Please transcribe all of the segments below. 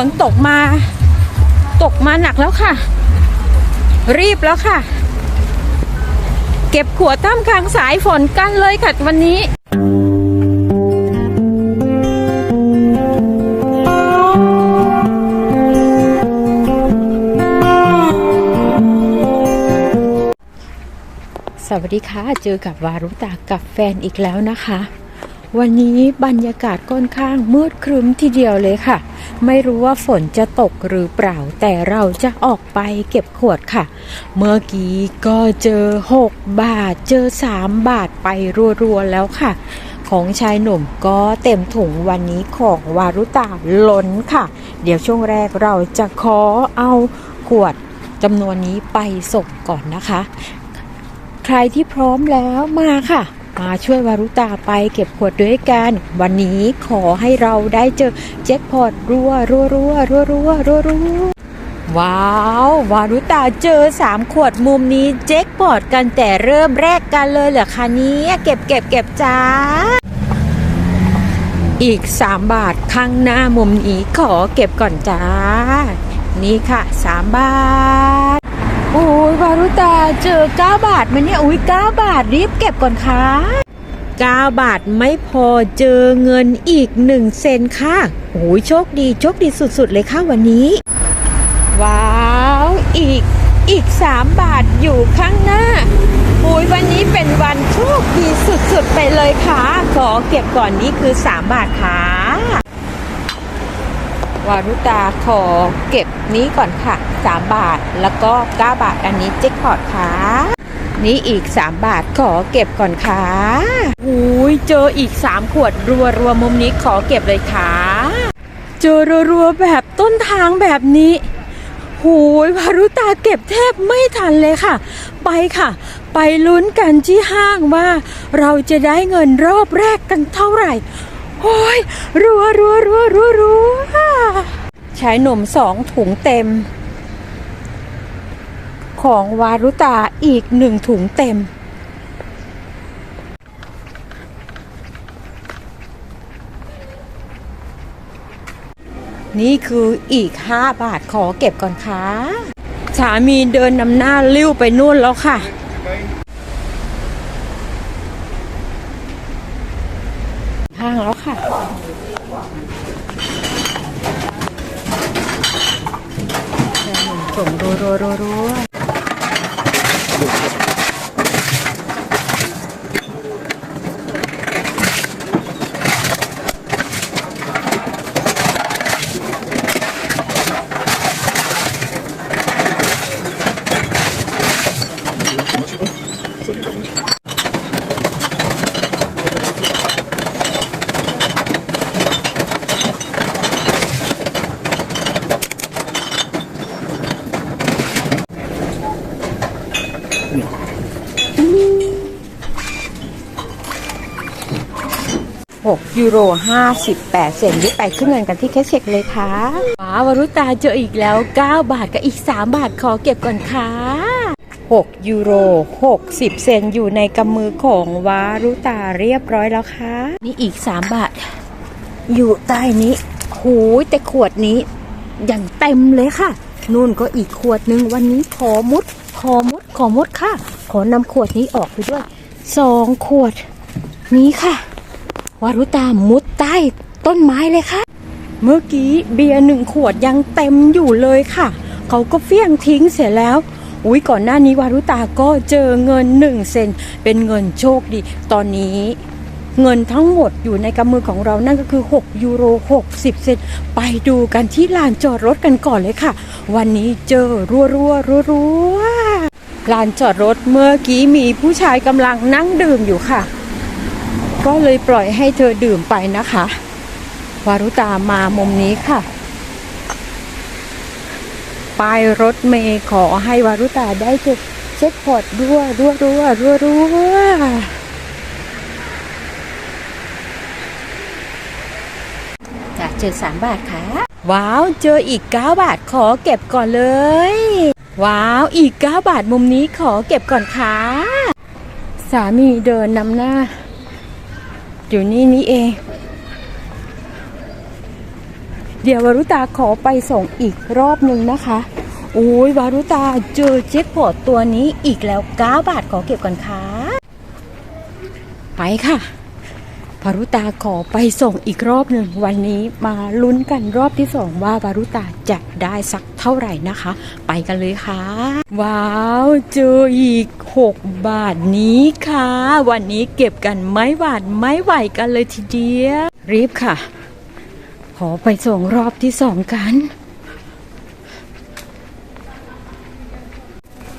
ฝนตกมา ตกมาหนักแล้วค่ะ รีบแล้วค่ะ เก็บขวดท่ามกลางสายฝนกันเลยค่ะวันนี้สวัสดีค่ะ เจอกับวารุตากับแฟนอีกแล้วนะคะ วันนี้บรรยากาศค่อนข้างมืดครึ้มทีเดียวเลยค่ะ ไม่รู้ว่าฝนจะตกหรือเปล่า แต่เราจะออกไปเก็บขวดค่ะ เมื่อกี้ก็เจอ 6 บาท เจอ 3 บาทไปรัวๆแล้วค่ะ ของชายหนุ่มก็เต็มถุงวันนี้ของวารุตาล้นค่ะ เดี๋ยวช่วงแรกเราจะขอเอาขวดจำนวนนี้ไปส่งก่อนนะคะ ใครที่พร้อมแล้วมาค่ะ มาช่วยวารุตาไปเก็บขวดด้วยกัน วันนี้ขอให้เราได้เจอแจ็คพอตรัวรัวรัวรัวรัวรัวรัวว้าว วารุตาเจอสามขวดมุมนี้แจ็คพอตกันแต่เริ่มแรกกันเลยเหรอคะนี้เก็บเก็บเก็บจ้าอีก 3 บาทข้างหน้ามุมนี้ขอเก็บก่อนจ้า นี่ค่ะ 3 บาท โอ้ยวารุตาเจอ 9 บาทมันเนี่ยอุ้ย9บาทรีบเก็บก่อนค่ะ 9 บาทไม่พอเจอเงินอีก 1 เซนค่ะโอ้ยโชคดีโชคดีสุดๆ เลยค่ะวันนี้ ว้าวอีกอีก 3 บาทอยู่ข้างหน้าโอ้ยวันนี้เป็นวันโชคดีสุดๆ ไปเลยค่ะ ขอเก็บก่อนนี้คือ 3 บาทค่ะ วารุตาขอเก็บนี้ก่อนค่ะ 3 บาทแล้วก็ 9 บาทอันนี้เจ็คพอตค่ะ นี่อีก 3 บาทขอเก็บก่อนค่ะอุ้ยเจออีก 3 ขวดรัวรัวมุมนี้ขอเก็บเลยค่ะ เจอรัวๆแบบต้นทางแบบนี้หูยวารุตาเก็บแทบไม่ทันเลยค่ะ ไปค่ะ ไปลุ้นกันที่ห้างว่า เราจะได้เงินรอบแรกกันเท่าไหร่ โอ้ยรัวรัวรัวรัวรัวใช้หนมสองถุงเต็ม ของวารุตาอีกหนึ่งถุงเต็ม นี่คืออีก5บาทขอเก็บก่อนค่ะสามีเดินนำหน้าลิ้วไปนู่นแล้วค่ะ ห้างแล้วค่ะ ส่ โร58 เซนที่ไปขึ้นเงินกันที่แคชเช็คเลยค่ะว้าวรุตาเจออีกแล้ว 9 บาทกับอีก 3 บาทขอเก็บก่อนค่ะ 6 ยูโร 60 เซนอยู่ในกำมือของวารุตาเรียบร้อยแล้วค่ะ นี่อีก 3 บาท อยู่ใต้นี้หูยแต่ขวดนี้ อย่างเต็มเลยค่ะ นู่นก็อีกขวดหนึ่งวันนี้ขอมุด ขอมุด ขอมุดค่ะ ขอนำขวดนี้ออกไปด้วย สองขวดนี้ค่ะ วารุตามุดใต้ต้นไม้เลยค่ะ เมื่อกี้เบียร์หนึ่งขวดยังเต็มอยู่เลยค่ะ เขาก็เฟี้ยงทิ้งเสียแล้ว อุ้ยก่อนหน้านี้วารุตาก็เจอเงินหนึ่งเซนเป็นเงินโชคดี ตอนนี้เงินทั้งหมดอยู่ในกำมือของเรานั่นก็คือ 6 ยูโร 60 เซนไปดูกันที่ลานจอดรถกันก่อนเลยค่ะ วันนี้เจอรัวรัวรัวรัวลานจอดรถเมื่อกี้มีผู้ชายกำลังนั่งดื่มอยู่ค่ะ ก็เลยปล่อยให้เธอดื่มไปนะคะ วารุตามามุมนี้ค่ะ ป้ายรถเมย์ขอให้วารุตาได้เจอเช็คพอร์ตรัวรัวรัวรัวรัวจะเจอสามบาทค่ะ ว้าว เจออีก9บาทขอเก็บก่อนเลย ว้าว อีก9บาทมุมนี้ขอเก็บก่อนค่ะ สามีเดินนำหน้า อยู่นี่นี่เอง เดี๋ยววารุตาขอไปส่งอีกรอบหนึ่งนะคะโอ้ยวารุตาเจอเจ็คพอตตัวนี้อีกแล้ว 9 บาทขอเก็บก่อนค่ะ ไปค่ะ วารุตาขอไปส่งอีกรอบหนึ่งวันนี้มาลุ้นกันรอบที่สองว่าวารุตาจะได้สักเท่าไหร่นะคะ ไปกันเลยค่ะ ว้าวเจออีก 6 บาทนี้ค่ะ วันนี้เก็บกันไม่หวาดไม่ไหวกันเลยทีเดียวรีบค่ะ ขอไปส่งรอบที่สองกัน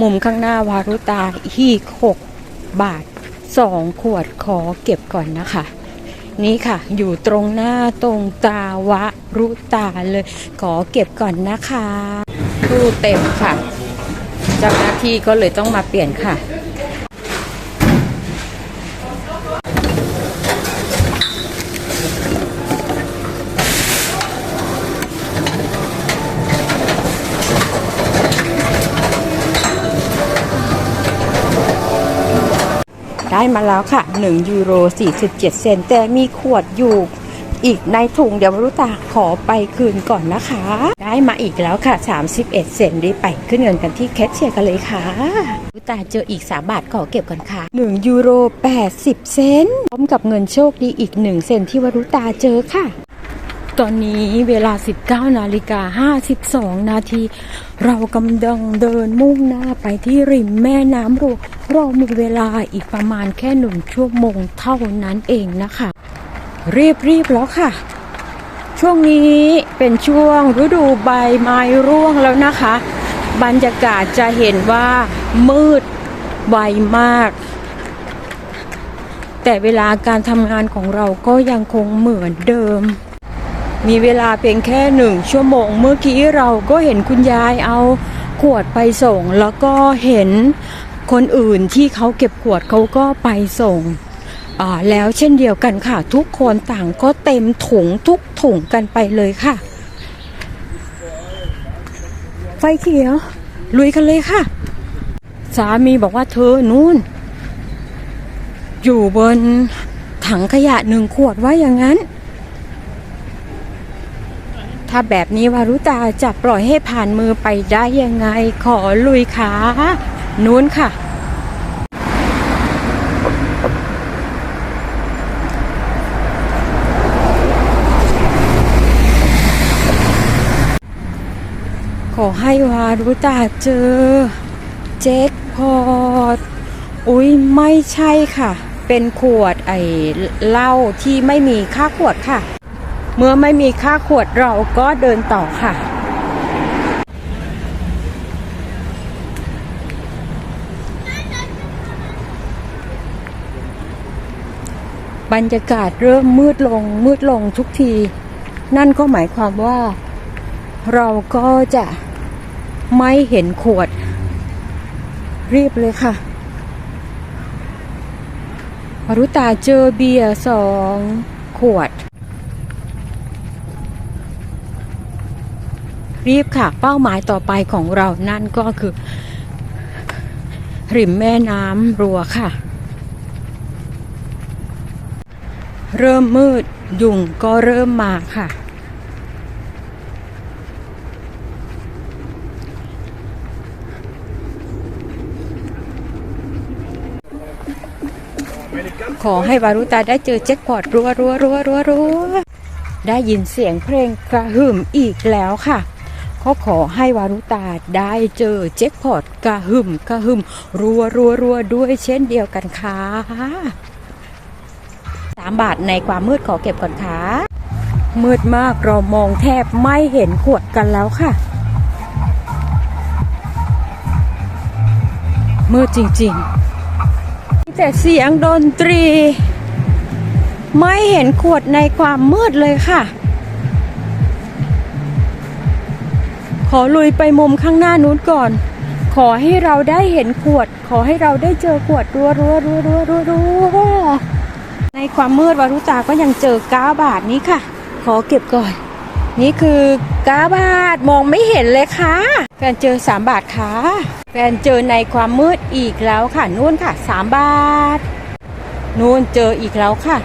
มุมข้างหน้าวารุตาอีก6บาท 2 ขวดขอเก็บก่อนนะคะ นี่ค่ะ อยู่ตรงหน้าตรงตาวะรุตาเลย ขอเก็บก่อนนะคะตู้เต็มค่ะ เจ้าหน้าที่ก็เลยต้องมาเปลี่ยนค่ะ ได้มาแล้วค่ะ 1 ยูโร 47 เซนต์แต่มีขวดอยู่อีกในถุงเดี๋ยววรุตาขอไปคืนก่อนนะคะ ได้มาอีกแล้วค่ะ 31 เซนต์ได้ไปขึ้นเงินกันที่แคชเชียร์กันเลยค่ะวรุตาเจออีก 3 บาทขอเก็บก่อนค่ะ 1 ยูโร 80 เซนต์พร้อมกับเงินโชคดีอีก 1 เซนต์ที่วรุตาเจอค่ะ ตอนนี้เวลา 19 นาฬิกา 52 นาที เรากำลังเดินมุ่งหน้าไปที่ริมแม่น้ำรู เรามีเวลาอีกประมาณแค่หนึ่งชั่วโมงเท่านั้นเองนะคะ รีบรีบแล้วค่ะ ช่วงนี้เป็นช่วงฤดูใบไม้ร่วงแล้วนะคะ บรรยากาศจะเห็นว่ามืดไวมาก แต่เวลาการทำงานของเราก็ยังคงเหมือนเดิม มีเวลาเพียงแค่หนึ่งชั่วโมง เมื่อกี้เราก็เห็นคุณยายเอาขวดไปส่ง แล้วก็เห็น คนอื่นที่เขาเก็บขวดเขาก็ไปส่งแล้วเช่นเดียวกันค่ะ ทุกคนต่างก็เต็มถุงทุกถุงกันไปเลยค่ะ ไฟเขียว ลุยกันเลยค่ะ สามีบอกว่าเธอนู่น อยู่บนถังขยะหนึ่งขวดว่าอย่างนั้น ถ้าแบบนี้วารุตาจะปล่อยให้ผ่านมือไปได้ยังไงขอลุยขา นู้นค่ะ ขอให้วารุตาเจอ เจ็คพอตอุ้ยไม่ใช่ค่ะ เป็นขวดไอเหล้าที่ไม่มีค่าขวดค่ะ เมื่อไม่มีค่าขวดเราก็เดินต่อค่ะ บรรยากาศเริ่มมืดลงมืดลงทุกที นั่นก็หมายความว่า เราก็จะไม่เห็นขวด รีบเลยค่ะอรุตาเจอเบียร์สองขวด รีบค่ะ เป้าหมายต่อไปของเรานั่นก็คือ ริมแม่น้ำรัวค่ะ เริ่มมืด ยุงก็เริ่มมาค่ะ ขอให้วารุตาได้เจอแจ็คพอตรัวรัวรัวรัวรัวได้ยินเสียงเพลงกระหึ่มอีกแล้วค่ะก็ขอให้วารุตาได้เจอแจ็คพอตกระหึ่มกระหึ่มรัวรัวรัวด้วยเช่นเดียวกันค่ะ สามบาทในความมืดขอเก็บก่อนค่ะ มืดมากเรามองแทบไม่เห็นขวดกันแล้วค่ะ มืดจริงๆ แต่เสียงดนตรี ไม่เห็นขวดในความมืดเลยค่ะ ขอลุยไปมุมข้างหน้านู้นก่อน ขอให้เราได้เห็นขวด ขอให้เราได้เจอขวดรัวรัวรัวรัวรัวรัว ในความมืดวารุตาก็ยังเจอก้าบาทนี้ค่ะ ขอเก็บก่อน นี่คือก้าบาทมองไม่เห็นเลยค่ะแฟนเจอสามบาทค่ะแฟนเจอในความมืดอีกแล้วค่ะนู่นค่ะสามบาทนู่นเจออีกแล้วค่ะ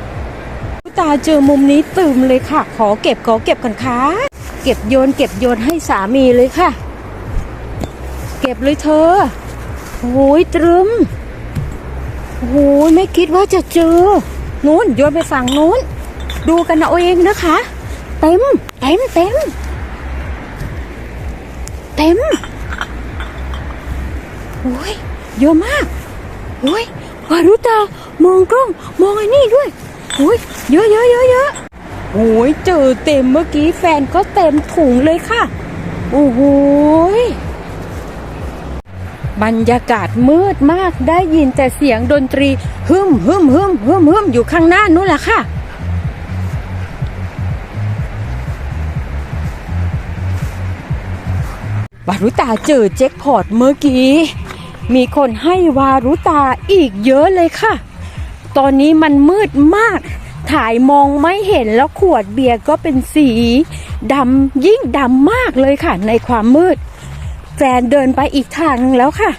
วารุตาเจอมุมนี้ตื่มเลยค่ะ ขอเก็บขอเก็บก่อนค่ะเก็บโยนเก็บโยนให้สามีเลยค่ะ เก็บเลยเธอโอ้ยตรึมโอ้ยไม่คิดว่าจะเจอ นู้นโยนไปฝั่งนู้น ดูกันเอาเองนะคะ เต็มเต็มเต็มเต็มโอ้ยเยอะมากโอ้ยวารุตามองกล้องมองไอ้นี่ด้วยโอ้ยเยอะเยอะเยอะเยอะโอ้ยเจอเต็มเมื่อกี้แฟนก็เต็มถุงเลยค่ะ โอ้โหย บรรยากาศมืดมากได้ยินแต่เสียงดนตรีฮึมฮึมฮึมฮึมฮึมอยู่ข้างหน้านู้นแหละค่ะ วารุตาเจอแจ็คพอตเมื่อกี้ มีคนให้วารุตาอีกเยอะเลยค่ะ ตอนนี้มันมืดมาก ถ่ายมองไม่เห็นแล้วขวดเบียร์ก็เป็นสีดำยิ่งดำมากเลยค่ะในความมืด แฟนเดินไปอีกทางนึงแล้วค่ะ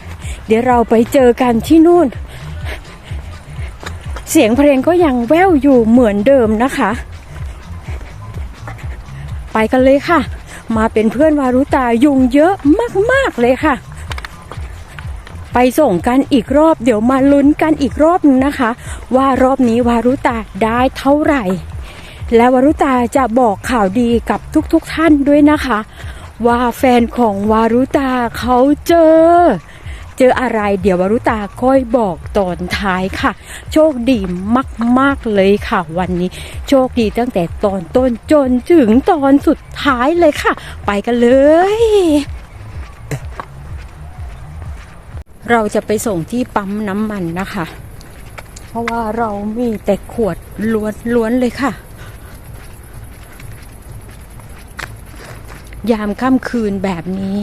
เดี๋ยวเราไปเจอกันที่นู่น เสียงเพลงก็ยังแว่วอยู่เหมือนเดิมนะคะ ไปกันเลยค่ะ มาเป็นเพื่อนวารุตายุงเยอะมากๆเลยค่ะ ไปส่งกันอีกรอบ เดี๋ยวมาลุ้นกันอีกรอบนึงนะคะ ว่ารอบนี้วารุตาได้เท่าไหร่ และวารุตาจะบอกข่าวดีกับทุกๆทท่านด้วยนะคะ ว่าแฟนของวารุตาเขาเจอ เจออะไรเดี๋ยววารุตาค่อยบอกตอนท้ายค่ะ โชคดีมาก ๆ เลยค่ะ วันนี้ โชคดีตั้งแต่ตอนต้นจนถึงตอนสุดท้ายเลยค่ะ ไปกันเลยเราจะไปส่งที่ปั๊มน้ำมันนะคะ เพราะว่าเรามีแต่ขวดล้วนๆเลยค่ะ ยามค่ำคืนแบบนี้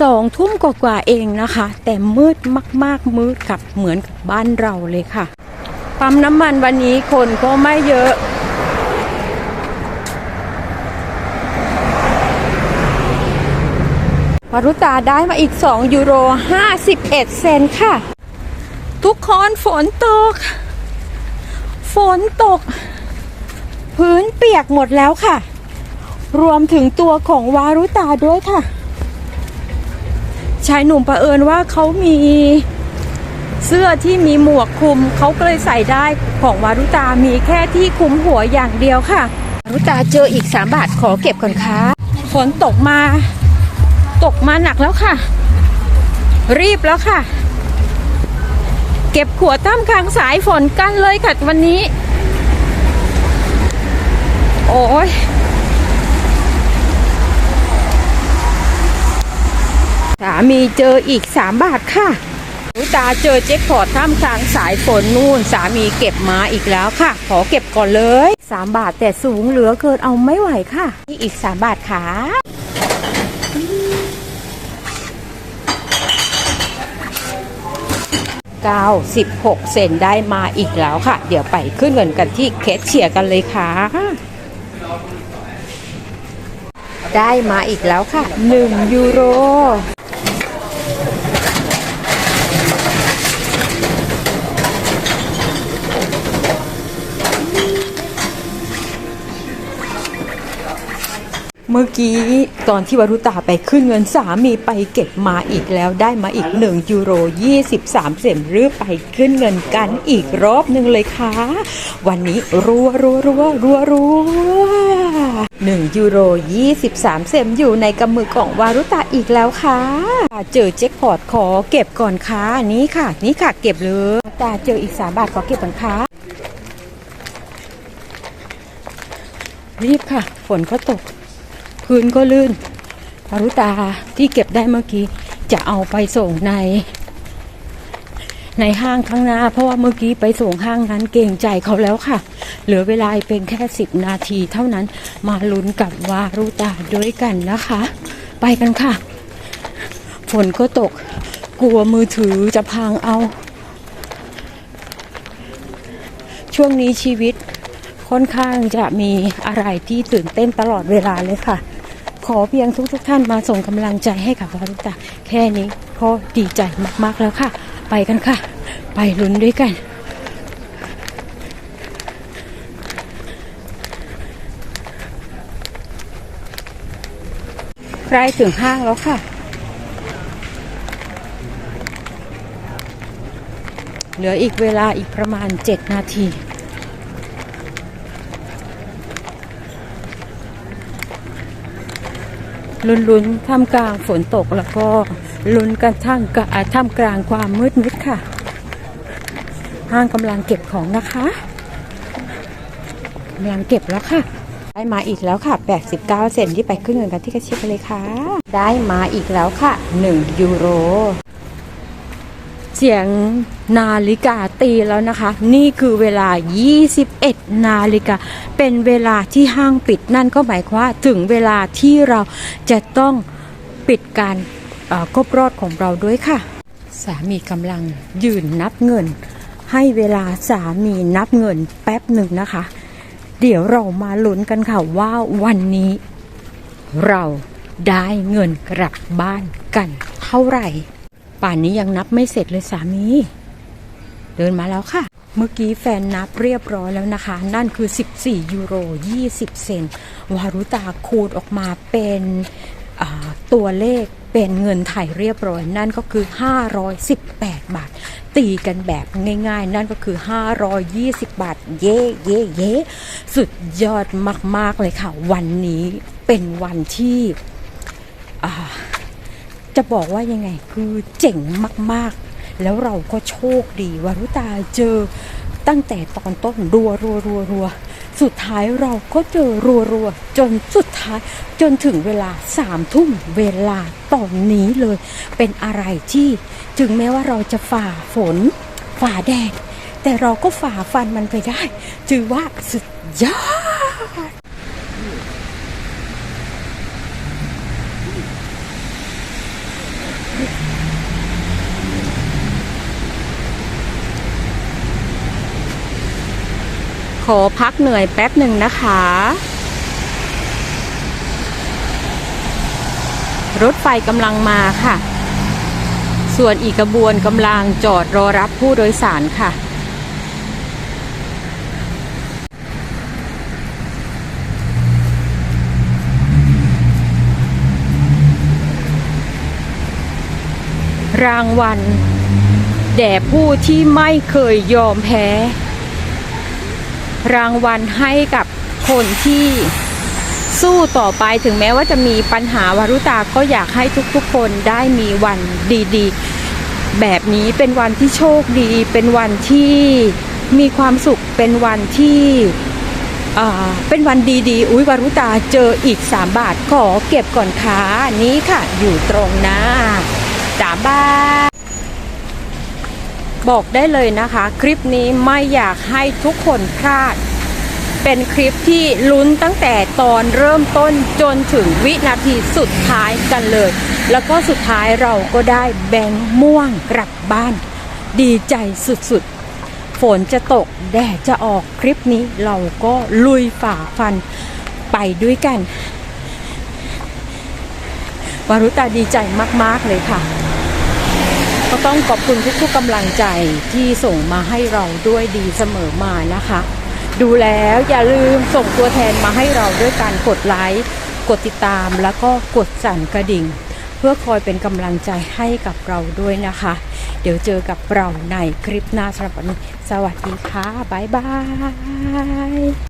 สองทุ่มกว่าๆเองนะคะ แต่มืดมาก ๆมืดกับเหมือนกับบ้านเราเลยค่ะ ปั๊มน้ำมันวันนี้คนก็ไม่เยอะวรุตาได้มาอีก 2 ยูโร 51 เซนค่ะ ทุกคนฝนตก ฝนตก พื้นเปียกหมดแล้วค่ะ รวมถึงตัวของวารุตาด้วยค่ะ ชายหนุ่มประเอิญว่าเขามีเสื้อที่มีหมวกคลุมเขาก็เลยใส่ได้ของวารุตามีแค่ที่คลุมหัวอย่างเดียวค่ะวารุตาเจออีก 3 บาทขอเก็บก่อนค่ะฝนตกมา ตกมาหนักแล้วค่ะ รีบแล้วค่ะ เก็บขวดท่ามกลางสายฝนกันเลยค่ะวันนี้ โอ้ย สา มีเจออีก 3 บาทค่ะลูกตาเจอเจ็คพอตท่ามกลางสายฝนนู่น สามีเก็บมาอีกแล้วค่ะ ขอเก็บก่อนเลย 3 บาทแต่สูงเหลือเกินเอาไม่ไหวค่ะ นี่อีก 3 บาทค่ะ96 เซนได้มาอีกแล้วค่ะ เดี๋ยวไปขึ้นเงินกันที่เคสเชียร์กันเลยค่ะ ได้มาอีกแล้วค่ะ 1 ยูโร เมื่อกี้ตอนที่วรุตาไปขึ้นเงินสามีไปเก็บมาอีกแล้วได้มาอีก 1 ยูโร 23 เซนหรือไปขึ้นเงินกันอีกรอบหนึ่งเลยค่ะ วันนี้รัวรัวรัวรัวรัวหนึ่งยูโร 23 เซนอยู่ในกำมือของวารุตาอีกแล้วค่ะ เจอเจ็คพอตขอเก็บก่อนค่ะนี่ค่ะ นี่ค่ะเก็บเลยตาเจออีก 3 บาทขอเก็บก่อนค่ะรีบค่ะ ฝนก็ตก พื้นก็ลื่นปารุตาที่เก็บได้เมื่อกี้จะเอาไปส่งใน ในห้างข้างหน้า เพราะว่าเมื่อกี้ไปส่งห้างนั้นเกรงใจเขาแล้วค่ะ เหลือเวลาเป็นแค่สิบนาทีเท่านั้นมาลุ้นกับวารุตาด้วยกันนะคะ ไปกันค่ะ ฝนก็ตกกลัวมือถือจะพังเอา ช่วงนี้ชีวิตค่อนข้างจะมีอะไรที่ตื่นเต้นตลอดเวลาเลยค่ะ ขอเพียงทุกๆทท่านมาส่งกำลังใจให้กับพระลูกตแค่นี้ก็ดีใจมากๆแล้วค่ะ ไปกันค่ะ ไปลุ้นด้วยกันใกล้ถึงห้างแล้วค่ะเหลืออีกเวลาอีกประมาณ 7 นาที ลุ้นๆท่ามกลางฝนตกแล้วก็ลุ้นกันท่ามกลางท่ามกลางความมืดมิดค่ะ ห้างกำลังเก็บของนะคะกำลังเก็บแล้วค่ะ ได้มาอีกแล้วค่ะ 89 เซนที่ไปขึ้นเงินกันที่กระเชียบเลยค่ะ ได้มาอีกแล้วค่ะ 1 ยูโร สียงนาฬิกาตีแล้วนะคะ นี่คือเวลา 21 นาฬิกา เป็นเวลาที่ห้างปิดนั่นก็หมายความว่าถึงเวลาที่เราจะต้องปิดการเอ่อครบรอดของเราด้วยค่ะ สามีกำลังยืนนับเงิน ให้เวลาสามีนับเงินแป๊บหนึ่งนะคะ เดี๋ยวเรามาลุ้นกันค่ะว่าวันนี้ เราได้เงินกลับบ้านกันเท่าไหร่ ป่านนี้ยังนับไม่เสร็จเลยสามี เดินมาแล้วค่ะ เมื่อกี้แฟนนับเรียบร้อยแล้วนะคะ นั่นคือ 14 ยูโร 20 เซนวารุตาคูณออกมาเป็นตัวเลขเป็นเงินไทยเรียบร้อย นั่นก็คือ 518 บาท ตีกันแบบง่ายๆ นั่นก็คือ 520 บาท เย่เย่เย่สุดยอดมากๆเลยค่ะ วันนี้เป็นวันที่ จะบอกว่ายังไงคือเจ๋งมากๆ แล้วเราก็โชคดีวารุตาเจอตั้งแต่ตอนต้นรัวรัวรัวรัวสุดท้ายเราก็เจอรัวรัวจนสุดท้ายจนถึงเวลาสามทุ่มเวลาตอนนี้เลย เป็นอะไรที่ถึงแม้ว่าเราจะฝ่าฝนฝ่าแดดแต่เราก็ฝ่าฟันมันไปได้ ถือว่าสุดยอด ขอพักเหนื่อยแป๊บหนึ่งนะคะ รถไฟกำลังมาค่ะ ส่วนอีกขบวนกำลังจอดรอรับผู้โดยสารค่ะรางวัลแด่ผู้ที่ไม่เคยยอมแพ้ รางวัลให้กับคนที่สู้ต่อไปถึงแม้ว่าจะมีปัญหาวารุตาก็อยากให้ทุกๆคนได้มีวันดีๆ แบบนี้เป็นวันที่โชคดี เป็นวันที่มีความสุขเป็นวันที่อ่าเป็นวันดีๆ อุ้ยวารุตาเจออีก 3 บาทขอเก็บก่อนค่ะนี้ค่ะ อยู่ตรงหน้าสามบาท บอกได้เลยนะคะ คลิปนี้ไม่อยากให้ทุกคนพลาด เป็นคลิปที่ลุ้นตั้งแต่ตอนเริ่มต้นจนถึงวินาทีสุดท้ายกันเลย แล้วก็สุดท้ายเราก็ได้แบงค์ม่วงกลับบ้าน ดีใจสุดๆ ฝนจะตกแดดจะออกคลิปนี้เราก็ลุยฝ่าฟันไปด้วยกันวารุตาดีใจมาก ๆ เลยค่ะ ก็ต้องขอบคุณทุกๆกำลังใจที่ส่งมาให้เราด้วยดีเสมอมานะคะ ดูแล้วอย่าลืมส่งตัวแทนมาให้เราด้วยการกดไลค์กดติดตามแล้วก็กดสั่นกระดิ่ง เพื่อคอยเป็นกำลังใจให้กับเราด้วยนะคะ เดี๋ยวเจอกับเราในคลิปหน้าสำหรับวันนี้ สวัสดีค่ะ บ๊ายบาย